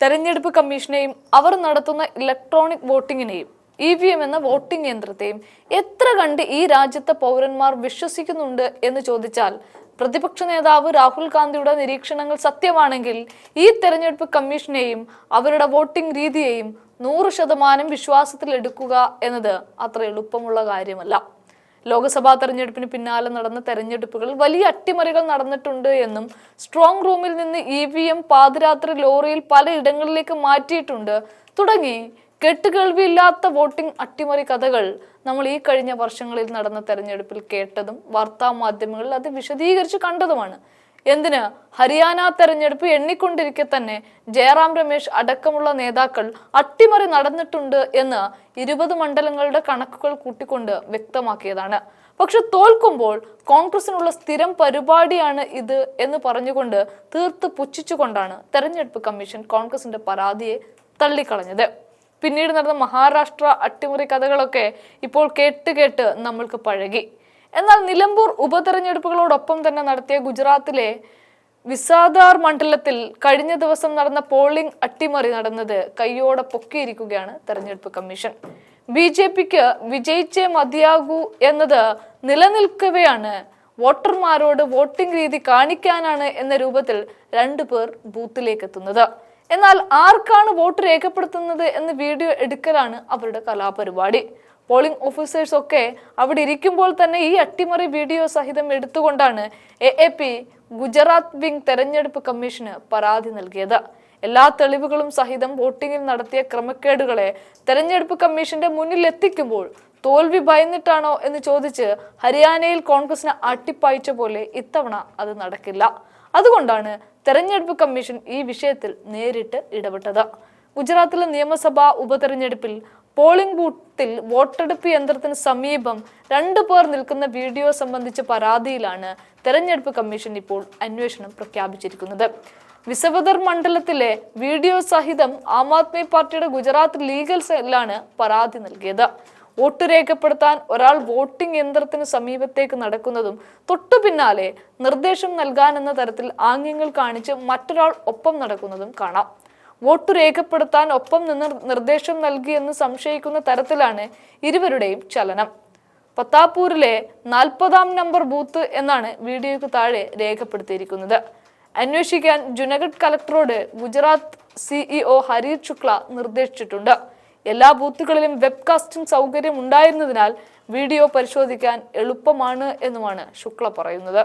തെരഞ്ഞെടുപ്പ് കമ്മീഷനെയും അവർ നടത്തുന്ന ഇലക്ട്രോണിക് വോട്ടിങ്ങിനെയും ഇ വി എം എന്ന വോട്ടിംഗ് യന്ത്രത്തെയും എത്ര കണ്ട് ഈ രാജ്യത്തെ പൗരന്മാർ വിശ്വസിക്കുന്നുണ്ട് എന്ന് ചോദിച്ചാൽ പ്രതിപക്ഷ നേതാവ് രാഹുൽ ഗാന്ധിയുടെ നിരീക്ഷണങ്ങൾ സത്യമാണെങ്കിൽ ഈ തെരഞ്ഞെടുപ്പ് കമ്മീഷനെയും അവരുടെ വോട്ടിംഗ് രീതിയെയും നൂറ് ശതമാനം വിശ്വാസത്തിലെടുക്കുക എന്നത് അത്ര എളുപ്പമുള്ള കാര്യമല്ല. ലോക്സഭാ തെരഞ്ഞെടുപ്പിന് പിന്നാലെ നടന്ന തെരഞ്ഞെടുപ്പുകളിൽ വലിയ അട്ടിമറികൾ നടന്നിട്ടുണ്ട് എന്നും സ്ട്രോങ് റൂമിൽ നിന്ന് ഇ വി എം പാതിരാത്രി ലോറിയിൽ പലയിടങ്ങളിലേക്ക് മാറ്റിയിട്ടുണ്ട്. തുടങ്ങി കെട്ടുകേൾവിയില്ലാത്ത വോട്ടിംഗ് അട്ടിമറി കഥകൾ നമ്മൾ ഈ കഴിഞ്ഞ വർഷങ്ങളിൽ നടന്ന തെരഞ്ഞെടുപ്പിൽ കേട്ടതും വാർത്താ മാധ്യമങ്ങളിൽ അത് വിശദീകരിച്ച് കണ്ടതുമാണ്. എന്തിന്? ഹരിയാന തെരഞ്ഞെടുപ്പ് എണ്ണിക്കൊണ്ടിരിക്കെ തന്നെ ജയറാം രമേശ് അടക്കമുള്ള നേതാക്കൾ അട്ടിമറി നടന്നിട്ടുണ്ട് എന്ന് ഇരുപത് മണ്ഡലങ്ങളുടെ കണക്കുകൾ കൂട്ടിക്കൊണ്ട് വ്യക്തമാക്കിയതാണ്. പക്ഷെ തോൽക്കുമ്പോൾ കോൺഗ്രസിനുള്ള സ്ഥിരം പരിപാടിയാണ് ഇത് എന്ന് പറഞ്ഞുകൊണ്ട് തീർത്ത് പുച്ഛിച്ചുകൊണ്ടാണ് തെരഞ്ഞെടുപ്പ് കമ്മീഷൻ കോൺഗ്രസിന്റെ പരാതിയെ തള്ളിക്കളഞ്ഞത്. പിന്നീട് നടന്ന മഹാരാഷ്ട്ര അട്ടിമറി കഥകളൊക്കെ ഇപ്പോൾ കേട്ട് കേട്ട് നമ്മൾക്ക് പഴകി. എന്നാൽ നിലമ്പൂർ ഉപതെരഞ്ഞെടുപ്പുകളോടൊപ്പം തന്നെ നടത്തിയ ഗുജറാത്തിലെ വിസാദാർ മണ്ഡലത്തിൽ കഴിഞ്ഞ ദിവസം നടന്ന പോളിംഗ് അട്ടിമറി നടന്നത് കയ്യോടെ പൊക്കിയിരിക്കുകയാണ് തെരഞ്ഞെടുപ്പ് കമ്മീഷൻ. ബി ജെ പിക്ക് വിജയിച്ചേ മതിയാകൂ എന്നത് നിലനിൽക്കവെയാണ് വോട്ടർമാരോട് വോട്ടിംഗ് രീതി കാണിക്കാനാണ് എന്ന രൂപത്തിൽ രണ്ടു പേർ ബൂത്തിലേക്ക് എത്തുന്നത് എന്നാൽ ആർക്കാണ് വോട്ട് രേഖപ്പെടുത്തുന്നത് എന്ന വീഡിയോ എടുക്കലാണ് അവരുടെ കലാപരിപാടി. പോളിംഗ് ഓഫീസേഴ്സ് ഒക്കെ അവിടെ ഇരിക്കുമ്പോൾ തന്നെ ഈ അട്ടിമറി വീഡിയോ സഹിതം എടുത്തുകൊണ്ടാണ് A A P Gujarat wing തെരഞ്ഞെടുപ്പ് കമ്മീഷന് പരാതി നൽകിയത്. എല്ലാ തെളിവുകളും സഹിതം വോട്ടിംഗിൽ നടത്തിയ ക്രമക്കേടുകളെ തെരഞ്ഞെടുപ്പ് കമ്മീഷന്റെ മുന്നിൽ എത്തിക്കുമ്പോൾ തോൽവി ഭയന്നിട്ടാണോ എന്ന് ചോദിച്ച് ഹരിയാനയിൽ കോൺഗ്രസിനെ അട്ടിപ്പായിച്ച പോലെ ഇത്തവണ അത് നടക്കില്ല. അതുകൊണ്ടാണ് തെരഞ്ഞെടുപ്പ് കമ്മീഷൻ ഈ വിഷയത്തിൽ നേരിട്ട് ഇടപെട്ടത്. ഗുജറാത്തിലെ നിയമസഭാ ഉപതെരഞ്ഞെടുപ്പിൽ പോളിംഗ് ബൂത്തിൽ വോട്ടെടുപ്പ് യന്ത്രത്തിന് സമീപം രണ്ടു പേർ നിൽക്കുന്ന വീഡിയോ സംബന്ധിച്ച പരാതിയിലാണ് തെരഞ്ഞെടുപ്പ് കമ്മീഷൻ ഇപ്പോൾ അന്വേഷണം പ്രഖ്യാപിച്ചിരിക്കുന്നത്. വിസവദർ മണ്ഡലത്തിലെ വീഡിയോ സഹിതം ആം ആദ്മി പാർട്ടിയുടെ ഗുജറാത്ത് ലീഗൽ സെല്ലാണ് പരാതി നൽകിയത്. വോട്ട് രേഖപ്പെടുത്താൻ ഒരാൾ വോട്ടിംഗ് യന്ത്രത്തിന് സമീപത്തേക്ക് നടക്കുന്നതും തൊട്ടു പിന്നാലെ നിർദ്ദേശം നൽകാനെന്ന തരത്തിൽ ആംഗ്യങ്ങൾ കാണിച്ച് മറ്റൊരാൾ ഒപ്പം നടക്കുന്നതും കാണാം. വോട്ട് രേഖപ്പെടുത്താൻ ഒപ്പം നിന്ന് നിർദ്ദേശം നൽകിയെന്ന് സംശയിക്കുന്ന തരത്തിലാണ് ഇരുവരുടെയും ചലനം. പത്താപൂരിലെ നാൽപ്പതാം നമ്പർ ബൂത്ത് എന്നാണ് വീഡിയോയ്ക്ക് താഴെ രേഖപ്പെടുത്തിയിരിക്കുന്നത്. അന്വേഷിക്കാൻ ജുനഗഡ് കലക്ടറോട് ഗുജറാത്ത് സിഇഒ ഹരീർ ശുക്ല നിർദ്ദേശിച്ചിട്ടുണ്ട്. എല്ലാ ബൂത്തുകളിലും വെബ്കാസ്റ്റിംഗ് സൗകര്യം ഉണ്ടായിരുന്നതിനാൽ വീഡിയോ പരിശോധിക്കാൻ എളുപ്പമാണ് എന്നുമാണ് ശുക്ല പറയുന്നത്.